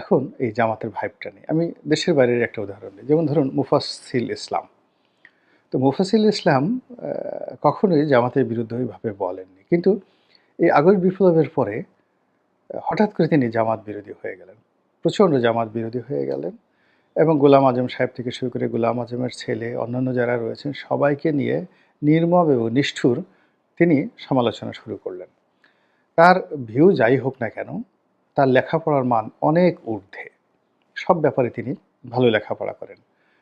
এখন এই জামাতের ভাইবটা নেই। আমি দেশের বাইরের একটা উদাহরণ দিই। যেমন ধরুন মুফাসিল ইসলাম। তো মুফাসিল ইসলাম কখনোই জামাতের বিরুদ্ধে ওইভাবে বলেননি। কিন্তু এই আগস্ট বিপ্লবের পরে, হঠাৎ করে তিনি জামাত বিরোধী হয়ে গেলেন। প্রচণ্ড জামাত বিরোধী হয়ে গেলেন এবং গোলাম আজম সাহেব থেকে শুরু করে গোলাম আজমের ছেলে, অন্যান্য যারা রয়েছেন, সবাইকে নিয়ে নির্মম এবং নিষ্ঠুর তিনি সমালোচনা শুরু করলেন। তার ভিউ যাই হোক না কেন তার লেখাপড়ার মান অনেক ঊর্ধ্বে। সব ব্যাপারে তিনি ভালো লেখাপড়া করেন।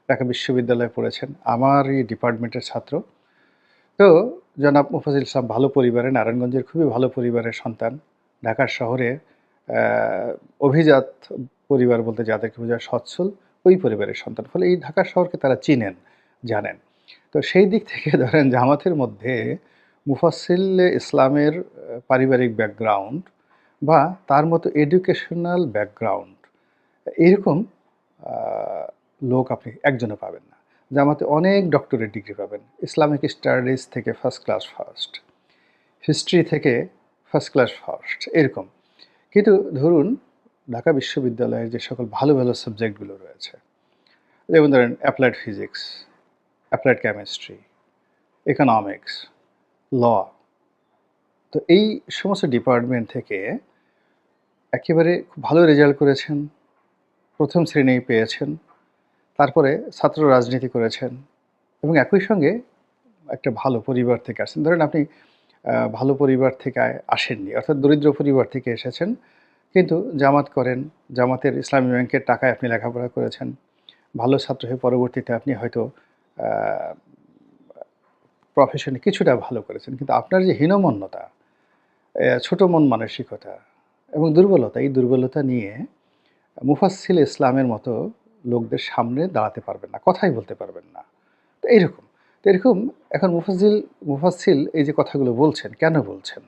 ঢাকা বিশ্ববিদ্যালয়ে পড়েছেন আমারই ডিপার্টমেন্টের ছাত্র। তো জনাব মুফাজিল ইসলাম ভালো পরিবারে নারায়ণগঞ্জের খুবই ভালো পরিবারের সন্তান। ঢাকার শহরে অভিজাত পরিবার বলতে যাদেরকে বোঝায় সচ্ছল, ওই পরিবারের সন্তান। ফলে এই ঢাকা শহরকে তারা চিনেন, জানেন। তো সেই দিক থেকে ধরেন জামাতের মধ্যে মুফাসিল ইসলামের পারিবারিক ব্যাকগ্রাউন্ড বা তার মতো এডুকেশনাল ব্যাকগ্রাউন্ড এরকম লোক আপনি একজনও পাবেন না। জামাতে অনেক ডক্টরেট ডিগ্রি পাবেন। ইসলামিক স্টাডিজ থেকে ফার্স্ট ক্লাস ফার্স্ট হিস্ট্রি থেকে ফার্স্ট ক্লাস ফার্স্ট এরকম। কিন্তু ধরুন, ঢাকা বিশ্ববিদ্যালয়ের যে সকল ভালো ভালো সাবজেক্টগুলো রয়েছে, যেমন ধরেন applied physics applied chemistry economics law তো এই সমস্ত ডিপার্টমেন্ট থেকে একেবারে খুব ভালো রেজাল্ট করেছেন। প্রথম শ্রেণি পেয়েছেন। তারপরে ছাত্র রাজনীতি করেছেন এবং একই সঙ্গে একটা ভালো পরিবার থেকে আসছেন। ধরেন আপনি ভালো পরিবার থেকে আসেননি, অর্থাৎ দরিদ্র পরিবার থেকে এসেছেন, কিন্তু জামাত করেন, জামাতের ইসলামী ব্যাংকের টাকায় আপনি লেখাপড়া করেছেন, ভালো ছাত্র হয়ে পরবর্তীতে আপনি হয়তো প্রফেশনে কিছুটা ভালো করেছেন, কিন্তু আপনার যে হীনমন্যতা ছোটো মন মানসিকতা এবং দুর্বলতা, এই দুর্বলতা নিয়ে মুফাসিল ইসলামের মতো লোকদের সামনে দাঁড়াতে পারবেন না, কথাই বলতে পারবেন না। তো এইরকম, তো এরকম এখন মুফাসিল মুফাসিল এই যে কথাগুলো বলছেন, কেন বলছেন?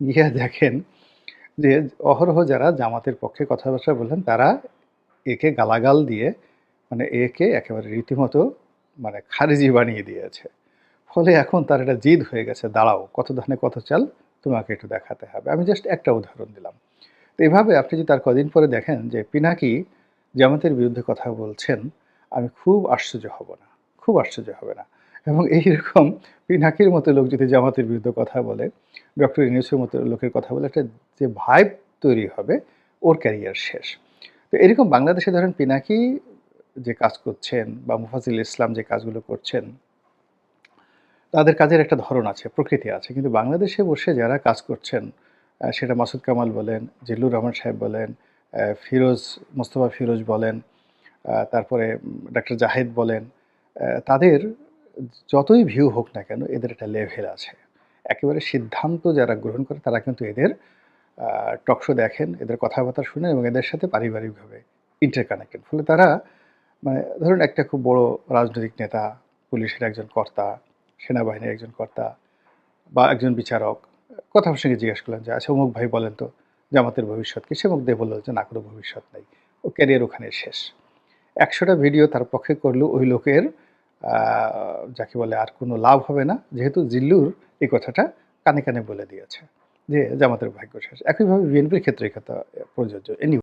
গিয়ে দেখেন যে অহরহ যারা জামাতের পক্ষে কথাবার্তা বললেন, তারা একে গালাগাল দিয়ে মানে একে একেবারে রীতিমতো মানে খারিজি বানিয়ে দিয়েছে। ফলে এখন তার একটা জিদ হয়ে গেছে, দাঁড়াও, কত ধানে কত চাল তোমাকে একটু দেখাতে হবে। আমি জাস্ট একটা উদাহরণ দিলাম। এইভাবে আপনি যদি তার কদিন পরে দেখেন যে পিনাকি জামাতের বিরুদ্ধে কথা বলছেন, আমি খুব আশ্চর্য হব না, খুব আশ্চর্য হবে না। এবং এইরকম পিনাকির মতো লোক যদি জামাতের বিরুদ্ধে কথা বলে, ডক্টর ইউনুসের মতো লোকের কথা বলে, একটা যে ভাইব তৈরি হবে, ওর ক্যারিয়ার শেষ। তো এরকম বাংলাদেশে ধরেন পিনাকি যে কাজ করছেন বা মুফাজিল ইসলাম যে কাজগুলো করছেন, তাদের কাজের একটা ধরন আছে, প্রকৃতি আছে। কিন্তু বাংলাদেশে বসে যারা কাজ করছেন সেটা মাসুদ কামাল বলেন, জিল্লুর রহমান সাহেব বলেন ফিরোজ, মোস্তফা ফিরোজ বলেন তারপরে ডাক্তার জাহেদ বলেন তাদের যতই ভিউ হোক না কেন এদের একটা লেভেল আছে। একেবারে সিদ্ধান্ত যারা গ্রহণ করে তারা কিন্তু এদের টকশো দেখেন, এদের কথাবার্তা শুনেন এবং এদের সাথে পারিবারিকভাবে ইন্টারকানেক্টেড ফলে তারা মানে ধরুন একটা খুব বড় রাজনৈতিক নেতা, পুলিশের একজন কর্তা, সেনাবাহিনীর একজন কর্তা বা একজন বিচারক কথা সঙ্গে জিজ্ঞেস করলেন যে আচ্ছা অমুক ভাই বলেন তো, জামাতের ভবিষ্যৎ কি? সে মুখ দিয়ে বলল যে, না, কোনো ভবিষ্যৎ নাই। ও ক্যারিয়ার ওখানে শেষ। একশোটা ভিডিও তার পক্ষে করলেও ওই লোকের যাকে বলে আর কোনো লাভ হবে না, যেহেতু জিল্লুর এই কথাটা কানে কানে বলে দিয়েছে যে, জামাতের ভাগ্য শেষ। একইভাবে বিএনপির ক্ষেত্রে এই কথা প্রযোজ্য। এনি